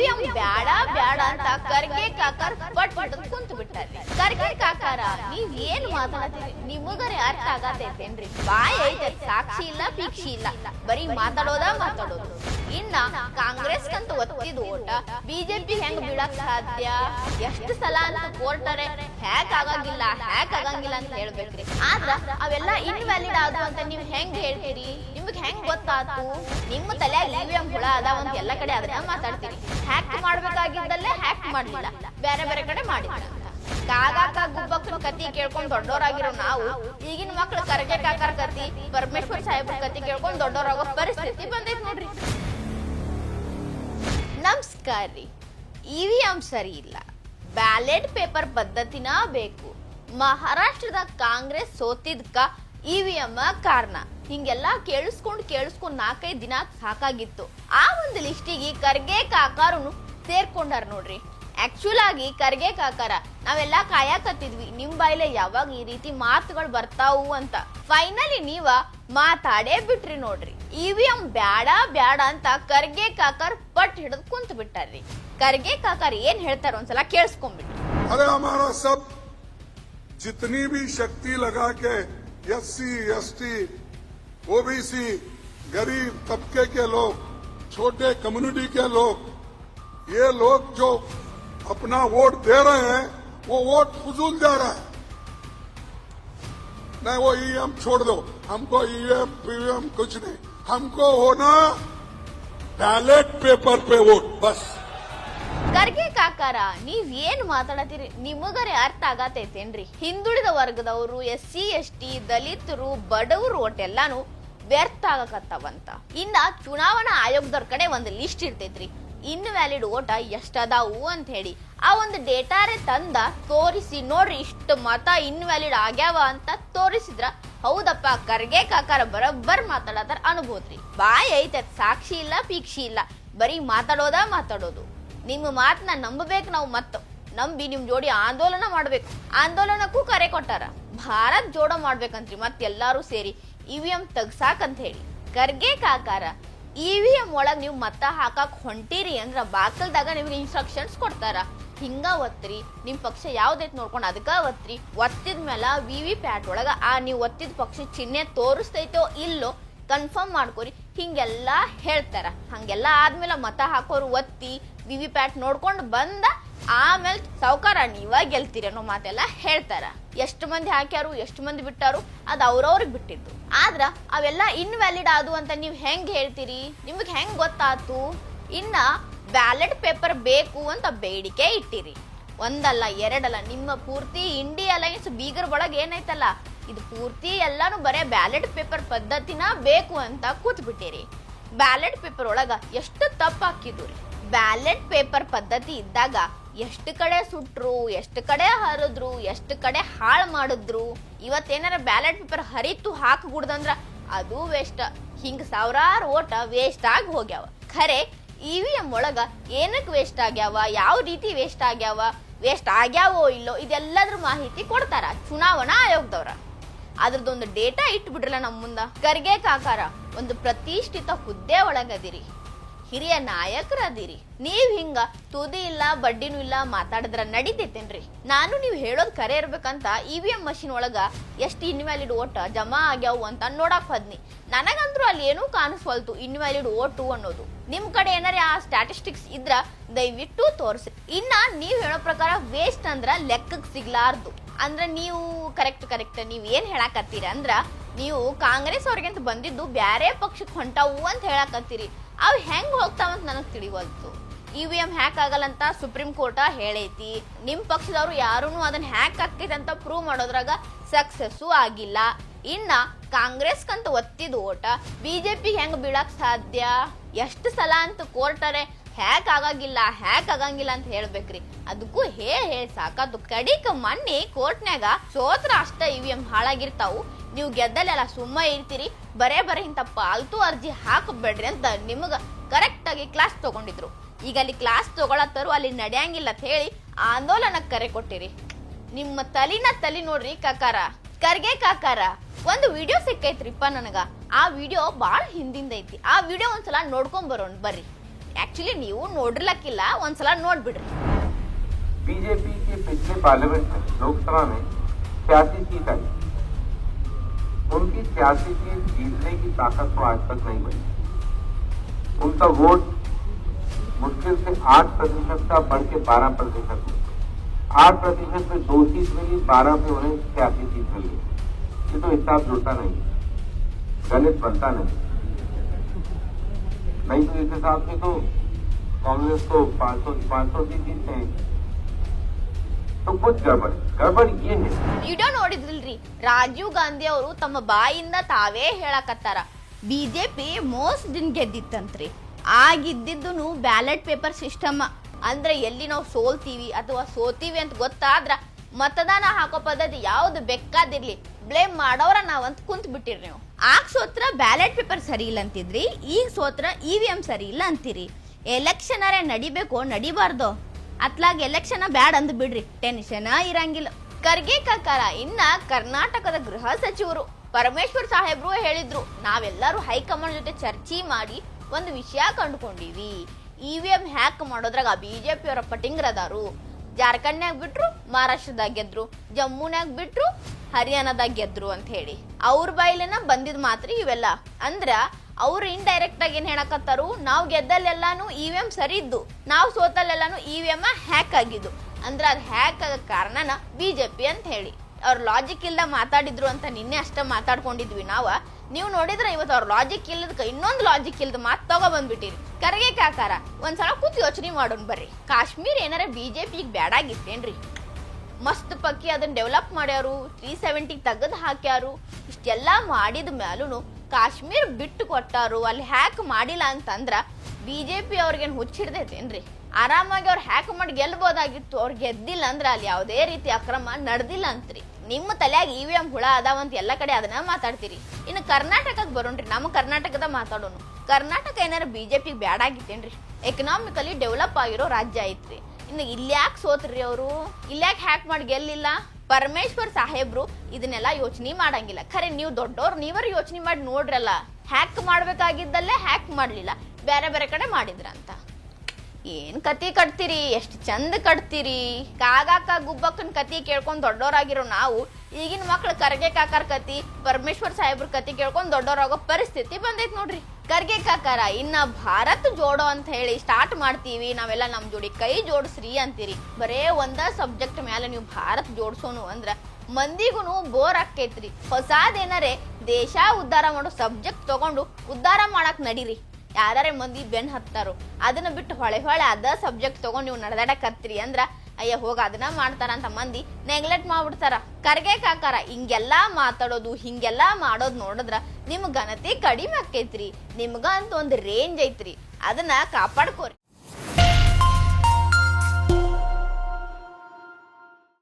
EVM ಬ್ಯಾಡ ಬ್ಯಾಡ ಅಂತ ಕರ್ಗೆ ಕಾಕರ್ ಪಟ್ ಪಟ್ ಕುಂತ ಬಿಟ್ಟಾರೆ ಕರ್ಗೆ ಕಾಕಾರ, ನೀವ್ ಏನ್ ಮಾತಾಡ್ತೀರಿ? ನಿಮಗರೆ ಅರ್ಥ ಆಗತೈತೇನ್ರಿ ಬಾಯ್ ಐತೆ, ಸಾಕ್ಷಿ ಇಲ್ಲ ಪೀಕ್ಷಿ ಇಲ್ಲ. ಬರೀ ಮಾತಾಡೋದ ಮಾತಾಡೋದು. ಇನ್ನ ಕಾಂಗ್ರೆಸ್ ಕಂತ ಒತ್ತಿದ ಓಟ. ಬಿಜೆಪಿ ಹೆಂಗ್ ಬೀಳಕ್ ಸಾಧ್ಯ? ಎಷ್ಟು ಸಲ ಅಂತ ಕೋರ್ಟರೆ ಹ್ಯಾಕ್ ಆಗಂಗಿಲ್ಲ ಹ್ಯಾಕ್ ಆಗಂಗಿಲ್ಲ ಅಂತ ಹೇಳ್ಬೇಕ್ರಿ. ಆದ್ರ ಅವೆಲ್ಲ ಇನ್ವ್ಯಾಲಿಡ್ ಆದ್ವು ಅಂತ ನೀವ್ ಹೆಂಗ್ ಹೇಳ್ತೀರಿ? ನಿಮ್ಗ್ ಹೆಂಗ್ ಗೊತ್ತಾತು? ನಿಮ್ಮ ತಲೆಯಾಗ ಇವಿಎಂ ಹುಳ ಅದಾವ ಅಂತ ಎಲ್ಲ ಕಡೆ ಅದನ್ನ ಮಾತಾಡ್ತೀರಿ. ಹ್ಯಾಕ್ ಮಾಡ್ಬೇಕಾಗಿದ್ದಲ್ಲೇ ಹ್ಯಾಕ್ ಮಾಡ್ಲಿಲ್ಲ. ಬೇರೆ ಬೇರೆ ಕಡೆ ಮಾಡಿಲ್ಲ. ಅಂತ ಕಾಗಾಕ ಗುಬ್ಬಕ್ಕನ ಕತಿ ಕೇಳ್ಕೊಂಡ್ ದೊಡ್ಡವರಾಗಿರೋ ನಾವು, ಈಗಿನ ಮಕ್ಳು ಕರಗೆ ಕಾಕರ ಕತಿ ಪರಮೇಶ್ವರ್ ಸಾಹೇಬ್ರ ಕತಿ ಕೇಳ್ಕೊಂಡ್ ದೊಡ್ಡವರಾಗೋ ಪರಿಸ್ಥಿತಿ ಬಂದೈತ್ ನೋಡ್ರಿ. ನಮಸ್ಕಾರ ವಿ ಇವಿಎಂ ಸರಿ ಇಲ್ಲ. ಬ್ಯಾಲೆಟ್ ಪೇಪರ್ ಪದ್ಧತಿನ ಬೇಕು. ಮಹಾರಾಷ್ಟ್ರದ ಕಾಂಗ್ರೆಸ್ ಸೋತಿದ್ಕ ಇವಿಎಂ ಕಾರಣ. ಹಿಂಗೆಲ್ಲ ಕೇಳಿಸ್ಕೊಂಡು ಕೇಳಿಸ್ಕೊಂಡ್ ನಾಲ್ಕೈದು ದಿನ ಸಾಕಾಗಿತ್ತು. ಆ ಒಂದು ಲಿಸ್ಟಿಗೆ ಕರ್ಗೆ ಕಾಕಾರನು ಸೇರ್ಕೊಂಡಾರ ನೋಡ್ರಿ. ಆಕ್ಚುಲ್ ಆಗಿ ಕರ್ಗೆ ಕಾಕಾರ, ನಾವೆಲ್ಲ ಕಾಯಕತ್ತಿದ್ವಿ. ನಿಮ್ ಬಾಯಿಲೆ ಯಾವಾಗ ಈ ರೀತಿ ಮಾತುಗಳು ಬರ್ತಾವು ಅಂತ. ಫೈನಲಿ ನೀವ ಮಾತಾಡೇ ಬಿಟ್ರಿ ನೋಡ್ರಿ. ಇವಿಎಂ ಬ್ಯಾಡ ಬ್ಯಾಡ ಅಂತ ಕರ್ಗೆ ಕಾಕರ್ ಪಟ್ ಹಿಡಿದು ಕುಂತ ಬಿಟ್ಟಾರ್ರಿ ಕರ್ಗೆ ಕಾಕರ್ ಏನ್ ಹೇಳ್ತಾರ ಒಂದ್ಸಲ ಕೇಳಿಸ್ಕೊಂಡ್ಬಿಟ್ರಿ अरे हमारा सब जितनी भी शक्ति लगा के S C S T OBC गरीब तबके के लोग छोटे कम्युनिटी के लोग ये लोग जो अपना वोट दे रहे हैं वो वोट फजूल जा रहा है नहीं वो ईएम छोड़ दो हमको ईएम पीएम कुछ नहीं हमको होना बैलेट पेपर पे वोट बस ಕರ್ಗೆ ಕಾಕಾರ ನೀವ್ ಏನ್ ಮಾತಾಡತ್ತೀರಿ ನಿಮಗರೆ ಅರ್ಥ ಆಗತೈತೇನ್ರಿ ಹಿಂದುಳಿದ ವರ್ಗದವರು ಎಸ್ ಸಿ ಎಸ್ ಟಿ ದಲಿತರು ಬಡವರು ಒಟ್ಟೆಲ್ಲಾನು ವ್ಯರ್ಥ ಆಗಕತ್ತಾವಂತ ಇನ್ನ ಚುನಾವಣಾ ಆಯೋಗದವ್ರ ಕಡೆ ಒಂದು ಲಿಸ್ಟ್ ಇರ್ತೈತ್ರಿ ಇನ್ವ್ಯಾಲಿಡ್ ಓಟ ಎಷ್ಟದಾವು ಅಂತ ಹೇಳಿ ಆ ಒಂದು ಡೇಟಾರೆ ತಂದ ತೋರಿಸಿ ನೋಡ್ರಿ ಇಷ್ಟು ಮತ ಇನ್ವ್ಯಾಲಿಡ್ ಆಗ್ಯಾವ ಅಂತ ತೋರಿಸಿದ್ರ ಹೌದಪ್ಪ ಕರ್ಗೆ ಕಾಕಾರ ಬರಬ್ಬರ್ ಮಾತಾಡತಾರ ಅನ್ಬೋದ್ರಿ ಬಾಯ್ ಐತೆ, ಸಾಕ್ಷಿ ಇಲ್ಲ, ಪೀಕ್ಷಿ ಇಲ್ಲ. ಬರೀ ಮಾತಾಡೋದ ಮಾತಾಡೋದು. ನಿಮ್ಮ ಮಾತನ್ನ ನಂಬಬೇಕು ನಾವು ಮತ್ತ. ನಂಬಿ ನಿಮ್ ಜೋಡಿ ಆಂದೋಲನ ಮಾಡ್ಬೇಕು. ಆಂದೋಲನಕ್ಕೂ ಕರೆ ಕೊಟ್ಟಾರ. ಭಾರತ್ ಜೋಡ ಮಾಡ್ಬೇಕಂತ್ರಿ ಮತ್ತೆಲ್ಲಾರು ಸೇರಿ ಇವಿಎಂ ಅಂತ ಹೇಳಿ ಕರ್ಗೆ ಕಾಕಾರ ಇವಿಎಂ ಒಳಗ್ ನೀವು ಮತ ಹಾಕಕ್ ಹೊಂಟೀರಿ ಅಂದ್ರ ಬಾಕಲ್ದಾಗ ನಿಮ್ಗೆ ಇನ್ಸ್ಟ್ರಕ್ಷನ್ಸ್ ಕೊಡ್ತಾರ. ಹಿಂಗ ಒತ್ತ್ರಿ. ನಿಮ್ಮ ಪಕ್ಷ ಯಾವ್ದೈತ್ ನೋಡ್ಕೊಂಡು ಅದಕ್ಕ ಒತ್ತ್ರಿ. ಒತ್ತಿದ ಮೇಲೆ ವಿ ವಿ ಪ್ಯಾಟ್ ಒಳಗ, ಆ ನೀವು ಒತ್ತಿದ ಪಕ್ಷ ಚಿಹ್ನೆ ತೋರಿಸ್ತೈತೋ ಇಲ್ಲೋ ಕನ್ಫರ್ಮ್ ಮಾಡ್ಕೊರಿ. ಹಿಂಗೆಲ್ಲ ಹೇಳ್ತಾರ. ಹಂಗೆಲ್ಲ ಆದ್ಮೇಲೆ ಮತ ಹಾಕೋರು ಒತ್ತಿ ವಿ ವಿ ಪ್ಯಾಟ್ ನೋಡ್ಕೊಂಡು ಬಂದ, ಆಮೇಲೆ ಸೌಕಾರ ನೀವ ಗೆಲ್ತೀರಿ ಅನ್ನೋ ಮಾತೆಲ್ಲ ಹೇಳ್ತಾರ. ಎಷ್ಟು ಮಂದಿ ಹಾಕ್ಯಾರು, ಎಷ್ಟು ಮಂದಿ ಬಿಟ್ಟಾರು, ಅದು ಅವ್ರವ್ರಿಗೆ ಬಿಟ್ಟಿದ್ದು. ಆದ್ರ ಅವೆಲ್ಲ ಇನ್ವ್ಯಾಲಿಡ್ ಆದು ಅಂತ ನೀವು ಹೆಂಗ್ ಹೇಳ್ತೀರಿ? ನಿಮಗೆ ಹೆಂಗ್ ಗೊತ್ತಾತು? ಇನ್ನ ಬ್ಯಾಲೆಟ್ ಪೇಪರ್ ಬೇಕು ಅಂತ ಬೇಡಿಕೆ ಇಟ್ಟಿರಿ. ಒಂದಲ್ಲ, ಎರಡಲ್ಲ, ನಿಮ್ಮ ಪೂರ್ತಿ ಇಂಡಿಯಾ ಅಲೈನ್ಸ್ ಬೀಗರ್ ಒಳಗೆ ಏನೈತಲ್ಲ ಇದು ಪೂರ್ತಿ ಎಲ್ಲಾನು ಬರೇ ಬ್ಯಾಲೆಟ್ ಪೇಪರ್ ಪದ್ಧತಿನ ಬೇಕು ಅಂತ ಕೂತ್ ಬಿಟ್ಟಿರಿ ಬ್ಯಾಲೆಟ್ ಪೇಪರ್ ಒಳಗ ಎಷ್ಟು ತಪ್ಪು ಹಾಕಿದ್ರು ಬ್ಯಾಲೆಟ್ ಪೇಪರ್ ಪದ್ಧತಿ ಇದ್ದಾಗ ಎಷ್ಟು ಕಡೆ ಸುಟ್ರು, ಎಷ್ಟು ಕಡೆ ಹರಿದ್ರು, ಎಷ್ಟು ಕಡೆ ಹಾಳು ಮಾಡಿದ್ರು? ಇವತ್ತೇನಾರ ಬ್ಯಾಲೆಟ್ ಪೇಪರ್ ಹರಿತು ಹಾಕ್ಬಿಡ್ದಂದ್ರ ಅದು ವೇಸ್ಟ್ ಹಿಂಗ ಸಾವಿರಾರು ಓಟ ವೇಸ್ಟ್ ಆಗಿ ಹೋಗ್ಯಾವ. ಖರೆ ಇವಿಎಂ ಒಳಗ ಏನಕ್ಕೆ ವೇಸ್ಟ್ ಆಗ್ಯಾವ, ಯಾವ ರೀತಿ ವೇಸ್ಟ್ ಆಗ್ಯಾವ ವೇಸ್ಟ್ ಆಗ್ಯಾವೋ ಇಲ್ಲೋ ಇದೆಲ್ಲದ್ರ ಮಾಹಿತಿ ಕೊಡ್ತಾರ ಚುನಾವಣಾ ಆಯೋಗದವ್ರ. ಅದ್ರದ್ದೊಂದು ಡೇಟಾ ಇಟ್ಬಿಡ್ರಲ್ಲ ನಮ್ಮ ಮುಂದ. ಕರ್ಗೆ ಕಾಕಾರ, ಒಂದು ಪ್ರತಿಷ್ಠಿತ ಹುದ್ದೆ ಒಳಗದಿರಿ. ಹಿರಿಯ ನಾಯಕರದಿರಿ. ನೀವ್ ಹಿಂಗ ತುದಿ ಇಲ್ಲ, ಬಡ್ಡಿನೂ ಇಲ್ಲ ಮಾತಾಡಿದ್ರ ನಡಿತೈತೇನ್ರಿ? ನಾನು ನೀವು ಹೇಳೋದ್ ಕರೆ ಇರ್ಬೇಕಂತ ಇ ವಿ ಎಂ ಮಷಿನ್ ಒಳಗ ಎಷ್ಟು ಇನ್ವ್ಯಾಲಿಡ್ ಓಟ್ ಜಮಾ ಆಗ್ಯಾವು ಅಂತ ನೋಡಕ್ ಹೋದ್ನಿ. ನನಗಂದ್ರು ಅಲ್ಲಿ ಏನೂ ಕಾಣಿಸ್ವಲ್ತು ಇನ್ವ್ಯಾಲಿಡ್ ಓಟು ಅನ್ನೋದು. ನಿಮ್ ಕಡೆ ಏನಾರೇ ಆ ಸ್ಟ್ಯಾಟಿಸ್ಟಿಕ್ಸ್ ಇದ್ರ ದಯವಿಟ್ಟು ತೋರಿಸಿ. ಇನ್ನ ನೀವ್ ಹೇಳೋ ಪ್ರಕಾರ ವೇಸ್ಟ್ ಅಂದ್ರ ಲೆಕ್ಕಕ್ಕೆ ಸಿಗ್ಲಾರ್ದು. ಅಂದ್ರ ನೀವು ಕರೆಕ್ಟ್ ಕರೆಕ್ಟ್ ನೀವ್ ಏನ್ ಹೇಳಾಕತ್ತೀರ ಅಂದ್ರ ನೀವು ಕಾಂಗ್ರೆಸ್ ಅವ್ರಿಗಿಂತ ಬಂದಿದ್ದು ಬ್ಯಾರೆ ಪಕ್ಷಕ್ಕೆ ಹೊಂಟಾವು ಅಂತ ಹೇಳಕತ್ತೀರಿ. ಅವ್ ಹೆಂಗ್ ಹೋಗ್ತಾವಂತ ನನಗೆ ತಿಳಿವಲ್ತು. ಇ ವಿ ಎಂ ಹ್ಯಾಕ್ ಆಗಲ್ಲಂತ ಸುಪ್ರೀಂ ಕೋರ್ಟ ಹೇಳೈತಿ. ನಿಮ್ಮ ಪಕ್ಷದವ್ರು ಯಾರೂ ಅದನ್ನ ಹ್ಯಾಕ್ ಆಕೈತೆ ಅಂತ ಪ್ರೂವ್ ಮಾಡೋದ್ರಾಗ ಸಕ್ಸಸ್ಸು ಆಗಿಲ್ಲ. ಇನ್ನ ಕಾಂಗ್ರೆಸ್ ಕಂತ ಒತ್ತಿದ ಓಟ ಬಿಜೆಪಿ ಹೆಂಗ್ ಬೀಳಕ್ಕೆ ಸಾಧ್ಯ? ಎಷ್ಟು ಸಲ ಅಂತ ಕೋರ್ಟರೆ ಹ್ಯಾಕ್ ಆಗಂಗಿಲ್ಲ ಹ್ಯಾಕ್ ಆಗಂಗಿಲ್ಲ ಅಂತ ಹೇಳ್ಬೇಕ್ರಿ. ಅದಕ್ಕೂ ಹೇ ಹೇಳಿ ಸಾಕಾತು ಕಡಿಕ ಮಣ್ಣಿ ಕೋರ್ಟ್ನ್ಯಾಗ ಸೋತ್ರ ಅಷ್ಟ ಇ ವಿ ಎಂ ಹಾಳಾಗಿರ್ತಾವು. ನೀವು ಗೆದ್ದಲೆಲ್ಲ ಸುಮ್ಮ ಇರ್ತೀರಿ ಬರೇ ಬರೇ ಇಂಥ ಪಾಲ್ತು ಅರ್ಜಿ ಹಾಕಬೇಡ್ರಿ ಅಂತ ನಿಮಗ ಕರೆಕ್ಟ್ ಆಗಿ ಕ್ಲಾಸ್ ತಗೊಂಡಿದ್ರು ಈಗ ಅಲ್ಲಿ ಕ್ಲಾಸ್ ತಗೊಳತ್ತರು ಅಲ್ಲಿ ನಡೆಯಂಗಿಲ್ಲ ಅಂತ ಹೇಳಿ ಆಂದೋಲನಕ್ಕೆ ಕರೆ ಕೊಟ್ಟಿರಿ ನಿಮ್ಮ ತಲಿನ ತಲಿ ನೋಡ್ರಿ ಕಾಕಾರ ಕರ್ಗೆ ಕಾಕಾರ ಒಂದು ವಿಡಿಯೋ ಸಿಕ್ಕೈತ್ರಿಪ್ಪ ನನಗ ಆ ವಿಡಿಯೋ ಬಾಳ ಹಿಂದಿಂದ ಐತಿ ಆ ವಿಡಿಯೋ ಒಂದ್ಸಲ ನೋಡ್ಕೊಂಡ್ ಬರೋಣ ಬರ್ರಿ ಆಕ್ಚುಲಿ ನೀವು ನೋಡಿರ್ಲಕ್ಕಿಲ್ಲ ಒಂದ್ಸಲ ನೋಡ್ಬಿಡ್ರಿ बीजेपी के पिछले पार्लियामेंट में लोकसभा में छियासी सीट आई उनकी छियासी सीट जीतने की ताकत तो आज तक नहीं बनी उनका वोट मुश्किल से आठ प्रतिशत का बढ़ के बारह प्रतिशत आठ प्रतिशत में दो सीट मिली, बारह में उन्हें छियासी सीट मिली। ये तो हिसाब जुड़ता नहीं गणित बनता नहीं। नहीं तो इस हिसाब से तो कांग्रेस को पाँच सौ पाँच सौ सीट जीतते हैं ಸೊ ಗುಡ್ ರಾಜೀವ್ ಗಾಂಧಿ ಅವರು ತಮ್ಮ ಬಾಯಿಂದ ತಾವೇ ಹೇಳಕತ್ತಾರ. ಬಿಜೆಪಿ ಮೋಸ್ಟ್ ದಿನ ಗೆದ್ದಿತ್ತಂತ್ರಿ ಆಗಿದ್ದಿದ್ದು ಬ್ಯಾಲೆಟ್ ಪೇಪರ್ ಸಿಸ್ಟಮ್ ಅಂದ್ರೆ ಎಲ್ಲಿ ನಾವು ಸೋಲ್ತೀವಿ ಅಥವಾ ಸೋತೀವಿ ಅಂತ ಗೊತ್ತಾದ್ರ ಮತದಾನ ಹಾಕೋ ಪದ್ಧತಿ ಯಾವ್ದು ಬೆಕ್ಕಾದಿರ್ಲಿ ಬ್ಲೇಮ್ ಮಾಡೋರ ನಾವಂತ ಕುಂತ್ ಬಿಟ್ಟಿರಿ ನೀವು. ಆಗ ಸೋತ್ರ ಬ್ಯಾಲೆಟ್ ಪೇಪರ್ ಸರಿ ಇಲ್ಲ ಅಂತಿದ್ರಿ. ಈಗ ಸೋತ್ರ ಇ ವಿ ಎಂ ಸರಿ ಇಲ್ಲ ಅಂತೀರಿ. ಎಲೆಕ್ಷನ್ ಅರೇ ನಡಿಬೇಕು? ನಡಿಬಾರ್ದು? ಅತ್ಲಾಗ ಎಲೆಕ್ಷನ್ ಬ್ಯಾಡ್ ಅಂದ್ ಬಿಡ್ರಿ. ಟೆನ್ಷನ್ ಇರಂಗಿಲ್ಲ. ಖರ್ಗೆ ಕಾಕಾರ ಇನ್ನ ಕರ್ನಾಟಕದ ಗೃಹ ಸಚಿವರು ಪರಮೇಶ್ವರ್ ಸಾಹೇಬ್ರು ಹೇಳಿದ್ರು, ನಾವೆಲ್ಲರೂ ಹೈಕಮಾಂಡ್ ಜೊತೆ ಚರ್ಚೆ ಮಾಡಿ ಒಂದು ವಿಷಯ ಕಂಡುಕೊಂಡಿವಿ. ಇ ವಿ ಎಂ ಹ್ಯಾಕ್ ಮಾಡೋದ್ರಾಗ ಬಿಜೆಪಿ ಅವರ ಪಟಿಂಗ್ರದಾರು. ಜಾರ್ಖಂಡ್ನ್ಯಾಗ ಬಿಟ್ರು, ಮಹಾರಾಷ್ಟ್ರದಾಗ ಗೆದ್ರು. ಜಮ್ಮುನ್ಯಾಗ ಬಿಟ್ರು, ಹರಿಯಾಣದಾಗ ಗೆದ್ರು ಅಂತ ಹೇಳಿ. ಅವ್ರ ಬಾಯಿಲೆನ ಬಂದಿದ್ ಮಾತ್ರ ಇವೆಲ್ಲ. ಅಂದ್ರ ಅವ್ರು ಇಂಡೈರೆಕ್ಟ್ ಆಗಿ ಏನ್ ಹೇಳಕತ್ತಾರು? ನಾವು ಗೆದ್ದಲ್ಲೆಲ್ಲಾನು ಇ ವಿ ಎಂ ಸರಿ ಇದ್ದು, ನಾವು ಸೋತಲ್ಲೆಲ್ಲಾನು ಇ ವಿ ಎಂ ಹ್ಯಾಕ್ ಆಗಿದ್ದು. ಅಂದ್ರೆ ಅದ್ ಹ್ಯಾಕ್ ಆಗ ಕಾರಣನ ಬಿಜೆಪಿ ಅಂತ ಹೇಳಿ. ಅವ್ರ ಲಾಜಿಕ್ ಇಲ್ದ ಮಾತಾಡಿದ್ರು ಅಂತ ನಿನ್ನೆ ಅಷ್ಟೇ ಮಾತಾಡ್ಕೊಂಡಿದ್ವಿ ನಾವ. ನೀವು ನೋಡಿದ್ರೆ ಇವತ್ತು ಅವ್ರ ಲಾಜಿಕ್ ಇಲ್ಲದಕ್ಕೆ ಇನ್ನೊಂದು ಲಾಜಿಕ್ ಇಲ್ದ ಮಾತ್ ತಗೋ ಬಂದ್ಬಿಟ್ಟಿರಿ. ಕರಗೆ ಕಾಕಾರ, ಒಂದ್ಸಲ ಕೂತ್ ಯೋಚನೆ ಮಾಡೋಣ ಬರ್ರಿ. ಕಾಶ್ಮೀರ್ ಏನಾರ ಬಿಜೆಪಿಗೆ ಬ್ಯಾಡಾಗಿತ್ತೇನ್ರಿ ಮಸ್ತ್ ಪಕ್ಕಿ ಅದನ್ನ ಡೆವಲಪ್ ಮಾಡ್ಯಾರು ತ್ರೀ ಸೆವೆಂಟಿಗೆ ತೆಗೆದು ಹಾಕ್ಯಾರು. ಇಷ್ಟೆಲ್ಲ ಮಾಡಿದ ಮ್ಯಾಲೂ ಕಾಶ್ಮೀರ್ ಬಿಟ್ಟು ಕೊಟ್ಟಾರು ಅಲ್ಲಿ ಹ್ಯಾಕ್ ಮಾಡಿಲ್ಲ ಅಂತಂದ್ರ ಬಿಜೆಪಿ ಅವ್ರಿಗೇನು ಹುಚ್ಚಿಡ್ದೈತೇನ್ರಿ ಆರಾಮಾಗಿ ಅವ್ರು ಹ್ಯಾಕ್ ಮಾಡಿ ಗೆಲ್ಬೋದಾಗಿತ್ತು, ಅವ್ರು ಗೆದ್ದಿಲ್ಲ ಅಂದ್ರೆ ಅಲ್ಲಿ ಯಾವುದೇ ರೀತಿ ಅಕ್ರಮ ನಡೆದಿಲ್ಲ ಅಂತ್ರಿ. ನಿಮ್ಮ ತಲೆಯಾಗಿ ಇ ವಿ ಎಂ ಹುಳ ಅದಾವಂತ ಎಲ್ಲ ಕಡೆ ಅದನ್ನ ಮಾತಾಡ್ತೀರಿ. ಇನ್ನು ಕರ್ನಾಟಕಕ್ಕೆ ಬರೋಣ್ರಿ, ನಮ್ಮ ಕರ್ನಾಟಕದ ಮಾತಾಡೋಣ ಕರ್ನಾಟಕ ಏನಾರ ಬಿಜೆಪಿ ಬ್ಯಾಡ್ ಆಗಿತ್ತೇನ್ರಿ? ಎಕನಾಮಿಕಲಿ ಡೆವಲಪ್ ಆಗಿರೋ ರಾಜ್ಯ ಐತ್ರಿ. ಇನ್ನು ಯಾಕೆ ಸೋತ್ರಿ ಅವರು? ಇಲ್ಯಾಕ್ ಹ್ಯಾಕ್ ಮಾಡಿ ಗೆಲ್ಲಿಲ್ಲ? ಪರಮೇಶ್ವರ್ ಸಾಹೇಬ್ರು ಇದನ್ನೆಲ್ಲ ಯೋಚನೆ ಮಾಡಂಗಿಲ್ಲ. ಖರೆ, ನೀವು ದೊಡ್ಡವ್ರು, ನೀವರು ಯೋಚನೆ ಮಾಡಿ ನೋಡ್ರಲ್ಲ. ಹ್ಯಾಕ್ ಮಾಡ್ಬೇಕಾಗಿದ್ದಲ್ಲೇ ಹ್ಯಾಕ್ ಮಾಡ್ಲಿಲ್ಲ. ಬೇರೆ ಬೇರೆ ಕಡೆ ಮಾಡಿದ್ರಂತ. ಏನ್ ಕತಿ ಕಟ್ತೀರಿ? ಎಷ್ಟು ಚಂದ ಕಟ್ತೀರಿ? ಕಾಗಾಕ ಗುಬ್ಬಕ್ಕನ ಕತಿ ಕೇಳ್ಕೊಂಡ್ ದೊಡ್ಡೋರಾಗಿರೋ ನಾವು, ಈಗಿನ ಮಕ್ಳು ಕರ್ಗೆ ಕಾಕರ್ ಕತಿ ಪರಮೇಶ್ವರ್ ಸಾಹೇಬ್ರ ಕತಿ ಕೇಳ್ಕೊಂಡ್ ದೊಡ್ಡೋರಾಗೋ ಪರಿಸ್ಥಿತಿ ಬಂದೈತ್ ನೋಡ್ರಿ. ಕರ್ಗೆ ಕಾಕಾರ, ಇನ್ನ ಭಾರತ್ ಜೋಡೋ ಅಂತ ಹೇಳಿ ಸ್ಟಾರ್ಟ್ ಮಾಡ್ತೀವಿ. ನಾವೆಲ್ಲ ನಮ್ ಜೋಡಿ ಕೈ ಜೋಡಿಸ್ರಿ ಅಂತೀರಿ. ಬರೇ ಒಂದ ಸಬ್ಜೆಕ್ಟ್ ಮ್ಯಾಲೆ ನೀವು ಭಾರತ್ ಜೋಡ್ಸೋನು ಅಂದ್ರ ಮಂದಿಗೂ ಬೋರ್ ಆಕೈತ್ರಿ ಹೊಸಾದೇನರೆ ದೇಶ ಉದ್ಧಾರ ಮಾಡೋ ಸಬ್ಜೆಕ್ಟ್ ತಗೊಂಡು ಉದ್ಧಾರ ಮಾಡಕ್ ನಡೀರಿ. ಯಾರೇ ಮಂದಿ ಬೆನ್ ಹತ್ತಾರೋ ಅದನ್ನ ಬಿಟ್ಟು ಹೊಳೆ ಹೊಳೆ ಅದ ಸಬ್ಜೆಕ್ಟ್ ತಗೊಂಡ್ ನೀವು ನಡೆದಾಡಕತ್ತೀರಿ ಅಂದ್ರ, ಅಯ್ಯ ಹೋಗ ಅದನ್ನ ಮಾಡ್ತಾರ ಅಂತ ಮಂದಿ ನೆಗ್ಲೆಕ್ಟ್ ಮಾಡ್ಬಿಡ್ತಾರ. ಕರ್ಗೆ ಕಾಕಾರ, ಹಿಂಗೆಲ್ಲಾ ಮಾತಾಡೋದು, ಹಿಂಗೆಲ್ಲಾ ಮಾಡೋದ್ ನೋಡಿದ್ರ ನಿಮ್ ಘನತೆ ಕಡಿಮೆ ಆಕೈತ್ರಿ. ನಿಮ್ಗ ಅಂತ ಒಂದ್ ರೇಂಜ್ ಐತ್ರಿ. ಅದನ್ನ ಕಾಪಾಡ್ಕೋರಿ.